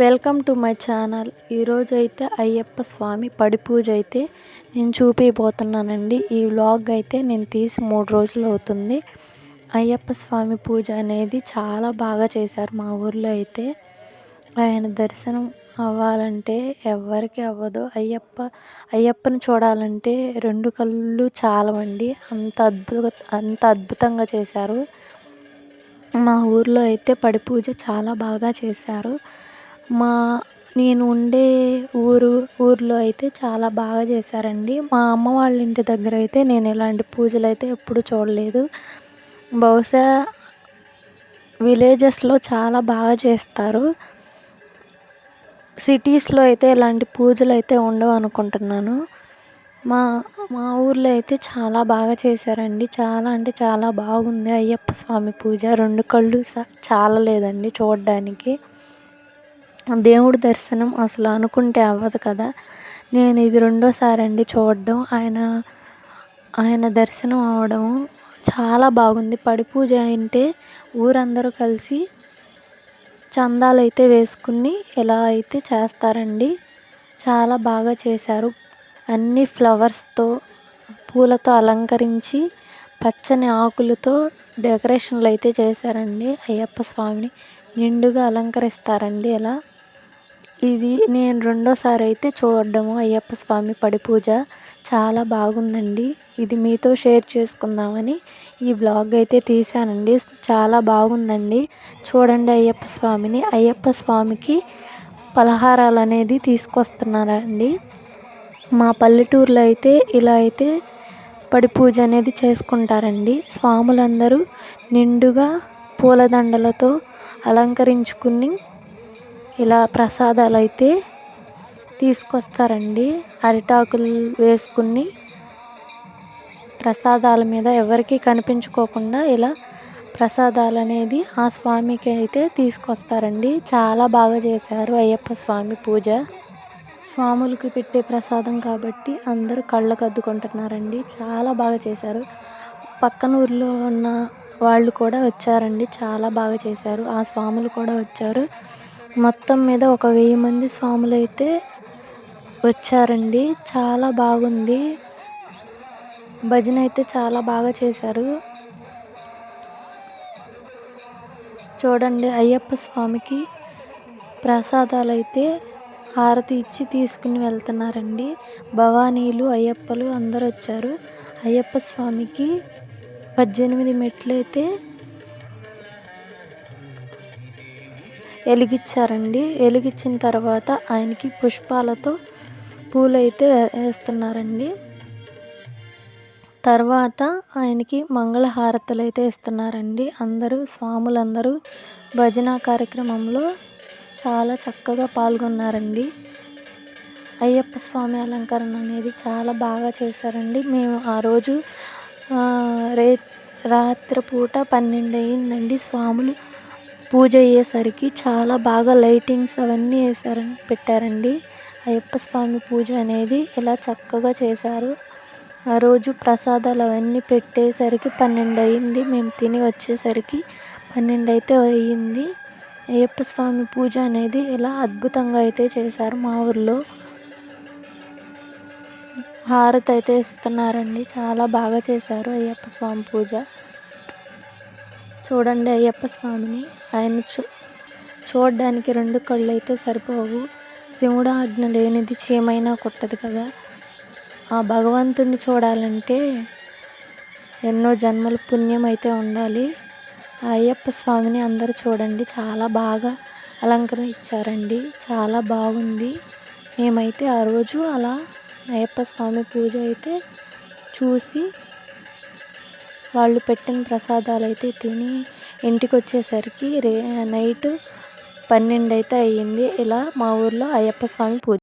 Welcome to my channel. ఈరోజు అయితే అయ్యప్ప స్వామి పడి పూజ అయితే నేను చూపిపోతున్నానండి ఈ వ్లాగ్ అయితే నేను తీసి మూడు రోజులు అవుతుంది. అయ్యప్ప స్వామి పూజ అనేది చాలా బాగా చేశారు మా ఊర్లో అయితే. ఆయన దర్శనం అవ్వాలంటే ఎవరికి అవ్వదు. అయ్యప్ప అయ్యప్పని చూడాలంటే రెండు కళ్ళు చాలవండి. అంత అద్భుత అంత అద్భుతంగా చేశారు. మా ఊర్లో అయితే పడి పూజ చాలా బాగా చేశారు. మా నేను ఉండే ఊరు ఊర్లో అయితే చాలా బాగా చేశారండి. మా అమ్మ వాళ్ళ ఇంటి దగ్గర అయితే నేను ఇలాంటి పూజలు అయితే ఎప్పుడు చూడలేదు. బహుశా విలేజెస్లో చాలా బాగా చేస్తారు. సిటీస్లో అయితే ఇలాంటి పూజలు అయితే ఉండవు అనుకుంటున్నాను. మా మా ఊర్లో అయితే చాలా బాగా చేశారండి. చాలా అంటే చాలా బాగుంది. అయ్యప్ప స్వామి పూజ. రెండు కళ్ళు చాలా లేదండి చూడడానికి. దేవుడి దర్శనం అసలు అనుకుంటే అవ్వదు కదా. నేను ఇది రెండోసారి అండి చూడడం. ఆయన ఆయన దర్శనం అవడం చాలా బాగుంది. పడి పూజ అంటే ఊరందరూ కలిసి చందాలు అయితే వేసుకుని ఎలా అయితే చేస్తారండి. చాలా బాగా చేశారు. అన్ని ఫ్లవర్స్తో పూలతో అలంకరించి పచ్చని ఆకులతో డెకరేషన్లు అయితే చేశారండి అయ్యప్ప స్వామిని. నిండుగా అలంకరిస్తారండి ఎలా. ఇది నేను రెండోసారి అయితే చూడడము. అయ్యప్ప స్వామి పడి పూజ చాలా బాగుందండి. ఇది మీతో షేర్ చేసుకుందామని ఈ బ్లాగ్ అయితే తీశానండి. చాలా బాగుందండి. చూడండి అయ్యప్ప స్వామిని. అయ్యప్ప స్వామికి పలహారాలు అనేది తీసుకొస్తున్నారండి. మా పల్లెటూరులో అయితే ఇలా అయితే పడి పూజ అనేది చేసుకుంటారండి. స్వాములందరూ నిండుగా పూలదండలతో అలంకరించుకుని ఇలా ప్రసాదాలు అయితే తీసుకొస్తారండి. అరిటాకులు వేసుకుని ప్రసాదాల మీద ఎవరికీ కనిపించుకోకుండా ఇలా ప్రసాదాలు అనేది ఆ స్వామికి అయితే తీసుకొస్తారండి. చాలా బాగా చేశారు అయ్యప్ప స్వామి పూజ. స్వాములకి పెట్టే ప్రసాదం కాబట్టి అందరూ కళ్ళకు అద్దుకుంటున్నారండి చాలా బాగా చేశారు. పక్కన ఊర్లో ఉన్న వాళ్ళు కూడా వచ్చారండి. చాలా బాగా చేశారు. ఆ స్వాములు కూడా వచ్చారు. మొత్తం మీద ఒక వెయ్యి మంది స్వాములు అయితే వచ్చారండి. చాలా బాగుంది. భజన అయితే చాలా బాగా చేశారు. చూడండి అయ్యప్ప స్వామికి ప్రసాదాలు అయితే హారతి ఇచ్చి తీసుకుని వెళ్తున్నారండి. భవానీలు అయ్యప్పలు అందరు వచ్చారు అయ్యప్ప స్వామికి పద్దెనిమిది మెట్లు అయితే వెలిగించారండి. వెలిగించిన తర్వాత ఆయనకి పుష్పాలతో పూలైతే వేస్తున్నారండి. తర్వాత ఆయనకి మంగళహారతులు అయితే ఇస్తున్నారండి అందరూ స్వాములందరూ భజన కార్యక్రమంలో చాలా చక్కగా పాల్గొన్నారండి. అయ్యప్ప స్వామి అలంకరణ అనేది చాలా బాగా చేశారండి. మేము ఆ రోజు రే రాత్రిపూట పన్నెండు అయిందండి. స్వాములు పూజ అయ్యేసరికి చాలా బాగా లైటింగ్స్ అవన్నీ వేసారని పెట్టారండి. అయ్యప్ప స్వామి పూజ అనేది ఇలా చక్కగా చేశారు. ఆ రోజు ప్రసాదాలు అవన్నీ పెట్టేసరికి పన్నెండు అయింది. మేము తిని వచ్చేసరికి పన్నెండు అయితే అయ్యింది. అయ్యప్ప స్వామి పూజ అనేది ఇలా అద్భుతంగా అయితే చేశారు మా ఊర్లో. హారతి అయితే ఇస్తున్నారండి. చాలా బాగా చేశారు అయ్యప్ప స్వామి పూజ. చూడండి అయ్యప్ప స్వామిని. ఆయన చూ చూడడానికి రెండు కళ్ళు అయితే సరిపోవు. శివుడు ఆజ్ఞ లేనిది చీమైనా కొట్టదు కదా. ఆ భగవంతుడిని చూడాలంటే ఎన్నో జన్మల పుణ్యం అయితే ఉండాలి. ఆ అయ్యప్ప స్వామిని అందరూ చూడండి. చాలా బాగా అలంకరించారండి. చాలా బాగుంది. మేమైతే ఆ రోజు అలా అయ్యప్ప స్వామి పూజ అయితే చూసి వాళ్ళు పెట్టిన ప్రసాదాలు అయితే తిని ఇంటికి వచ్చేసరికి రే నైట్ పన్నెండు అయితే అయ్యింది. ఇలా మా ఊర్లో అయ్యప్ప స్వామి పూజ.